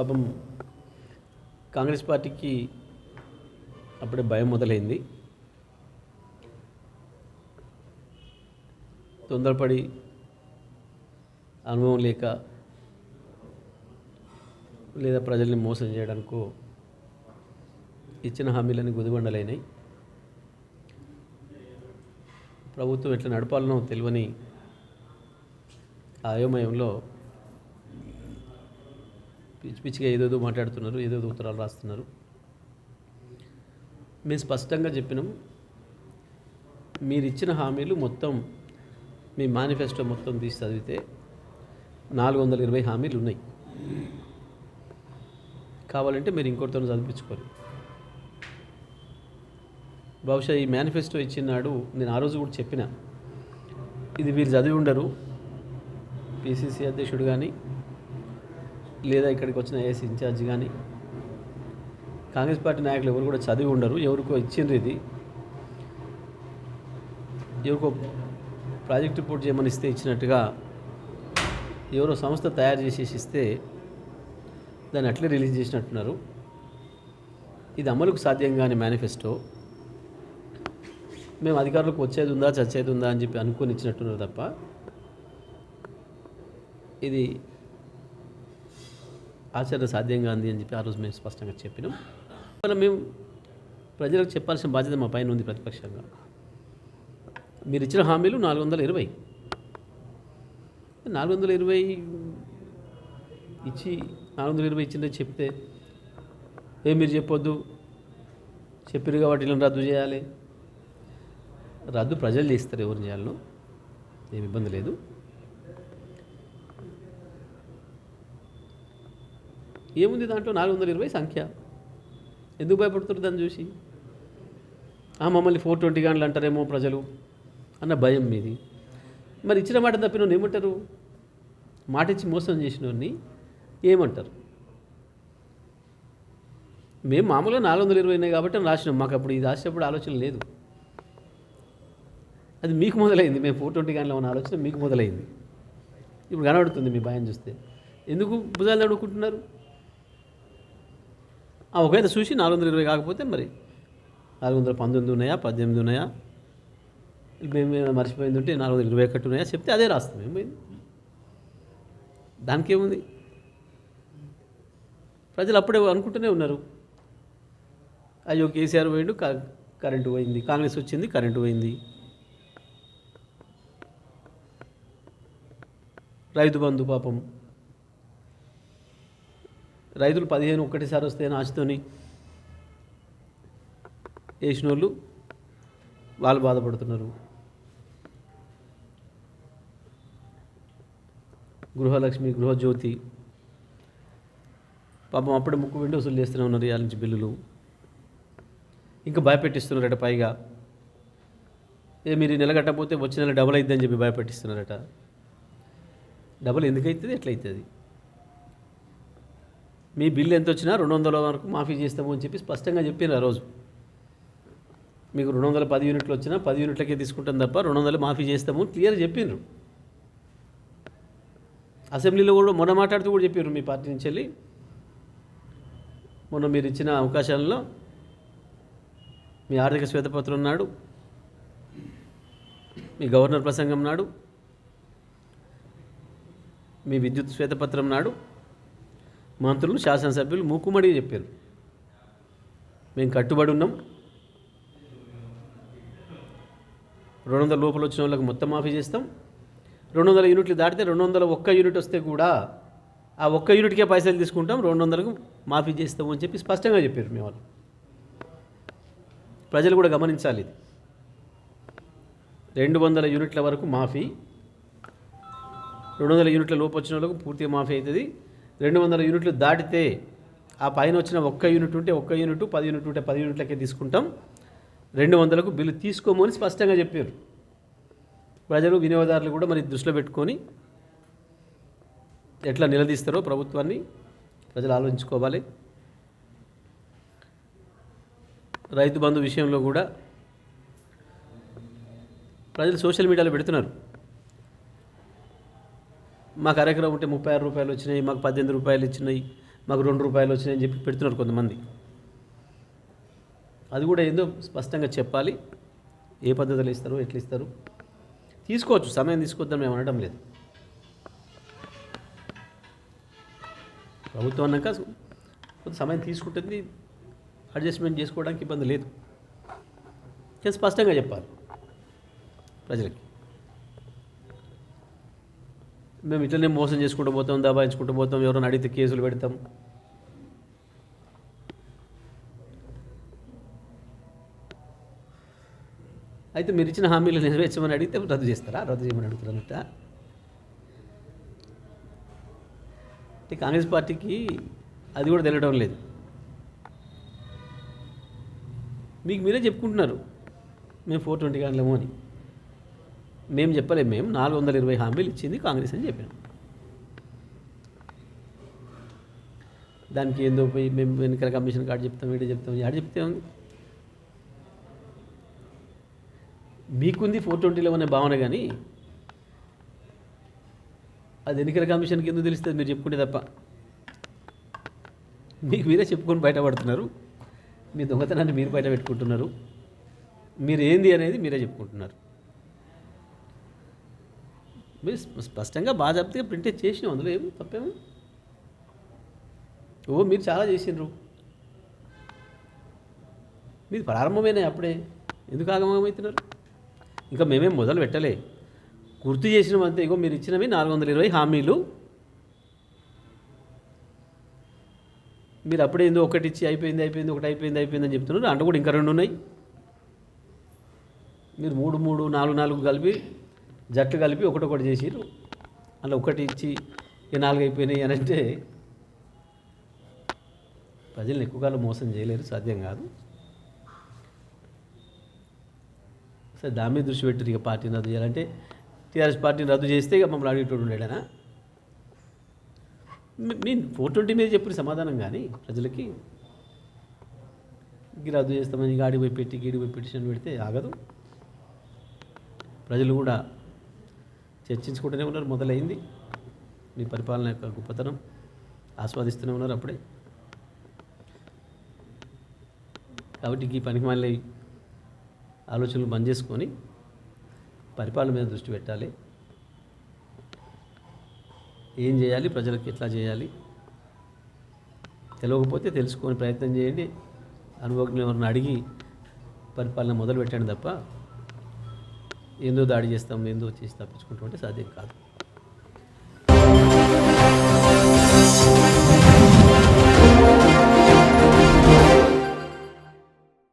పాపం కాంగ్రెస్ పార్టీకి అప్పుడే భయం మొదలైంది. తొందరపడి అనుభవం లేక లేదా ప్రజల్ని మోసం చేయడానికో ఇచ్చిన హామీలని గుదిబండలైనాయి ప్రభుత్వం ఎట్లా నడపాలనో తెలియని ఆయోమయంలో అయోమయంలో పిచ్చి పిచ్చిగా ఏదేదో మాట్లాడుతున్నారు ఏదేదో ఉత్తరాలు రాస్తున్నారు. మేము స్పష్టంగా చెప్పినాం మీరు ఇచ్చిన హామీలు మొత్తం మీ మేనిఫెస్టో మొత్తం తీసి చదివితే నాలుగు వందల ఇరవై హామీలు ఉన్నాయి. కావాలంటే మీరు ఇంకోటితో చదివించుకోరు. బహుశా ఈ మేనిఫెస్టో ఇచ్చినాడు నేను ఆ రోజు కూడా చెప్పిన ఇది వీరు చదివి ఉండరు పిసిసి అధ్యక్షుడు కానీ లేదా ఇక్కడికి వచ్చిన ఏఎస్ ఇన్ఛార్జ్ కానీ కాంగ్రెస్ పార్టీ నాయకులు ఎవరు కూడా చదివి ఉండరు. ఎవరికో ఇచ్చిండ్రు ఇది. ఎవరికో ప్రాజెక్ట్ రిపోర్ట్ చేయమని ఇస్తే ఇచ్చినట్టుగా ఎవరో సంస్థ తయారు చేసేసి ఇస్తే దాన్ని అట్లే రిలీజ్ చేసినట్టున్నారు. ఇది అమలుకు సాధ్యం కాని మేనిఫెస్టో. మేము అధికారులకు వచ్చేది ఉందా చచ్చేది ఉందా అని చెప్పి అనుకొని ఇచ్చినట్టున్నారు తప్ప ఇది ఆచరణ సాధ్యం కాంది అని చెప్పి ఆ రోజు మేము స్పష్టంగా చెప్పినాం. మనం మేము ప్రజలకు చెప్పాల్సిన బాధ్యత మా పైన ఉంది ప్రతిపక్షంగా. మీరు ఇచ్చిన హామీలు నాలుగు వందల ఇరవై. నాలుగు వందల ఇరవై ఇచ్చి నాలుగు వందల ఇరవై ఇచ్చిందని చెప్తే ఏ మీరు చెప్పొద్దు? చెప్పారు కాబట్టి ఇలా రద్దు చేయాలి. రద్దు ప్రజలు చేస్తారు ఎవరిని చేయాలనో ఏమి ఇబ్బంది లేదు. ఏముంది దాంట్లో? నాలుగు వందల ఇరవై సంఖ్య. ఎందుకు భయపడుతున్నారు దాన్ని చూసి? ఆ, మమ్మల్ని ఫోర్ ట్వంటీ గంటలు అంటారేమో ప్రజలు అన్న భయం మీది. మరి ఇచ్చిన మాట తప్పిన ఏమంటారు? మాట ఇచ్చి మోసం చేసిన ఏమంటారు? మేము మామూలుగా నాలుగు వందల ఇరవై ఉన్నాయి కాబట్టి రాసినాం. మాకు అప్పుడు ఇది రాసేటప్పుడు ఆలోచన లేదు. అది మీకు మొదలైంది. మేము ఫోర్ ట్వంటీ గంటల ఉన్న ఆలోచన మీకు మొదలైంది. ఇప్పుడు కనబడుతుంది మీ భయం చూస్తే. ఎందుకు భుజాలు అడుగుకుంటున్నారు ఒకవేళ చూసి నాలుగు వందల ఇరవై కాకపోతే మరి నాలుగు వందల పంతొమ్మిది ఉన్నాయా పద్దెనిమిది ఉన్నాయా? మేము మర్చిపోయింది ఉంటే నాలుగు వందల ఇరవై ఒకటి ఉన్నాయా చెప్తే అదే రాస్తాం ఏమైంది? దానికి ఏముంది? ప్రజలు అప్పుడే అనుకుంటూనే ఉన్నారు. అయ్యో కేసీఆర్ పోయిండు క- కరెంటు పోయింది కాంగ్రెస్ వచ్చింది కరెంటు పోయింది. రైతు బంధు పాపం. రైతులు పదిహేను ఒక్కటిసారి వస్తే ఆశతోని వేసిన వాళ్ళు వాళ్ళు బాధపడుతున్నారు. గృహలక్ష్మి గృహజ్యోతి పాపం అప్పుడే ముక్కు విండి వసూలు చేస్తూనే ఉన్నారు ఇవాళ నుంచి బిల్లులు. ఇంకా భయపెట్టిస్తున్నారట పైగా. ఏ మీరు నెల కట్టకపోతే వచ్చే నెల డబుల్ అయిద్దని చెప్పి భయపెట్టిస్తున్నారట. డబుల్ ఎందుకు అవుతుంది అవుతుంది మీ బిల్లు ఎంత వచ్చినా రెండు వందల వరకు మాఫీ చేస్తాము అని చెప్పి స్పష్టంగా చెప్పారు ఆ రోజు. మీకు రెండు వందల పది యూనిట్లు వచ్చినా పది యూనిట్లకే తీసుకుంటాం తప్ప రెండు వందలు మాఫీ చేస్తాము క్లియర్ చెప్పిండ్రు అసెంబ్లీలో కూడా మొన్న మాట్లాడుతూ కూడా చెప్పారు మీ పార్టీ నుంచి వెళ్ళి. మొన్న మీరు ఇచ్చిన అవకాశాలలో మీ ఆర్థిక శ్వేతపత్రం నాడు మీ గవర్నర్ ప్రసంగం నాడు మీ విద్యుత్ శ్వేతపత్రం నాడు మంత్రులు శాసనసభ్యులు మూకుమడి చెప్పారు. మేము కట్టుబడి ఉన్నాం. రెండు వందల లోపల వచ్చిన వాళ్ళకి మొత్తం మాఫీ చేస్తాం. రెండు వందల యూనిట్లు దాటితే రెండు వందల ఒక్క యూనిట్ వస్తే కూడా ఆ ఒక్క యూనిట్కే పైసలు తీసుకుంటాం. రెండు వందలకు మాఫీ చేస్తాము అని చెప్పి స్పష్టంగా చెప్పారు మీ వాళ్ళు. ప్రజలు కూడా గమనించాలి ఇది. రెండు వందల యూనిట్ల వరకు మాఫీ రెండు వందల యూనిట్ల లోపు వచ్చిన వాళ్ళకు పూర్తిగా మాఫీ అవుతుంది. రెండు వందల యూనిట్లు దాటితే ఆ పైన వచ్చిన ఒక్క యూనిట్ ఉంటే ఒక్క యూనిట్ పది యూనిట్ ఉంటే పది యూనిట్లకే తీసుకుంటాం. రెండు వందలకు బిల్లు తీసుకోమని స్పష్టంగా చెప్పారు. ప్రజలు వినియోగదారులు కూడా మరి దృష్టిలో పెట్టుకొని ఎట్లా నిలదీస్తారో ప్రభుత్వాన్ని ప్రజలు ఆలోచించుకోవాలి. రైతు బంధు విషయంలో కూడా ప్రజలు సోషల్ మీడియాలో పెడుతున్నారు. మాకు అరెకరం ఉంటే ముప్పై ఆరు రూపాయలు వచ్చినాయి మాకు పద్దెనిమిది రూపాయలు ఇచ్చినాయి మాకు రెండు రూపాయలు వచ్చినాయని చెప్పి పెడుతున్నారు కొంతమంది. అది కూడా ఏందో స్పష్టంగా చెప్పాలి. ఏ పద్ధతిలో ఇస్తారు ఎట్లా ఇస్తారు. తీసుకోవచ్చు సమయం తీసుకొద్దాం మేము అనడం లేదు. ప్రభుత్వం అన్నాక కొంత సమయం తీసుకుంటుంది అడ్జస్ట్మెంట్ చేసుకోవడానికి ఇబ్బంది లేదు. కానీ స్పష్టంగా చెప్పాలి ప్రజలకి. మేము ఇట్లనే మోసం చేసుకుంటూ పోతాం దబాయించుకుంటూ పోతాం ఎవరైనా అడిగితే కేసులు పెడతాం. అయితే మీరు ఇచ్చిన హామీలు నెరవేర్చమని అడిగితే రద్దు చేస్తారా? రద్దు చేయమని అడుగుతారన్నట్ట అంటే కాంగ్రెస్ పార్టీకి అది కూడా తెలియడం లేదు. మీకు మీరే చెప్పుకుంటున్నారు. మేము ఫోర్ ట్వంటీ కానలేము అని. మేము చెప్పలేము మేము నాలుగు వందల ఇరవై హామీలు ఇచ్చింది కాంగ్రెస్ అని చెప్పాము దానికి ఏందో పోయి మేము ఎన్నికల కమిషన్ కార్డు చెప్తాం వీడియో చెప్తాం ఆడ చెప్తే ఉంది మీకుంది ఫోర్ ట్వంటీలో అనే భావన కానీ అది ఎన్నికల కమిషన్కి ఎందుకు తెలుస్తుంది మీరు చెప్పుకుంటే తప్ప? మీకు మీరే చెప్పుకొని బయటపడుతున్నారు మీ దొంగతనాన్ని మీరు బయట పెట్టుకుంటున్నారు. మీరు ఏంది అనేది మీరే చెప్పుకుంటున్నారు. మీరు స్పష్టంగా బాగా చెప్తే ప్రింట్ చేసినాం. అందులో ఏం తప్పేమి ఓ మీరు చాలా చేసిండ్రు. మీది ప్రారంభమైనాయి అప్పుడే? ఎందుకు ఆగమవుతున్నారు ఇంకా మేమేం మొదలు పెట్టలే. గుర్తు చేసినాం అంతే. ఇగో మీరు ఇచ్చినవి నాలుగు వందల ఇరవై హామీలు. మీరు అప్పుడే ఏందో ఒకటి ఇచ్చి అయిపోయింది అయిపోయింది ఒకటి అయిపోయింది అయిపోయింది అని చెప్తున్నారు. అంటే కూడా ఇంకా రెండు ఉన్నాయి. మీరు మూడు మూడు నాలుగు నాలుగు కలిపి జట్లు కలిపి ఒకటొకటి చేసిరు అలా ఒకటి ఇచ్చి ఇక నాలుగు అయిపోయినాయి అని అంటే ప్రజల్ని ఎక్కువ కాలం మోసం చేయలేరు సాధ్యం కాదు. సరే దాని మీద దృష్టి పెట్టారు ఇక పార్టీని రద్దు చేయాలంటే టీఆర్ఎస్ పార్టీని రద్దు చేస్తే ఇక మమ్మల్ని అడిగేటోడు ఉండేడనా? మీ- ఫోర్ ట్వంటీ మీద చెప్పిన సమాధానం కానీ ప్రజలకి ఇంక రద్దు చేస్తామని గాడి పోయి పెట్టి గీడిపోయి పోయి పెడితే ఆగదు. ప్రజలు కూడా చర్చించుకుంటూనే ఉన్నారు మొదలైంది. మీ పరిపాలన యొక్క గొప్పతనం ఆస్వాదిస్తూనే ఉన్నారు అప్పుడే. కాబట్టి ఈ పనికి మళ్ళీ ఆలోచనలు బంద్ చేసుకొని పరిపాలన మీద దృష్టి పెట్టాలి. ఏం చేయాలి ప్రజలకు ఎట్లా చేయాలి తెలియకపోతే తెలుసుకొని ప్రయత్నం చేయండి. అనుభవజ్ఞులు ఎవరిని అడిగి పరిపాలన మొదలు పెట్టండి తప్ప ఏందో దాడి చేస్తాం ఏందో చేసి తప్పించుకుంటాం అంటే సాధ్యం కాదు.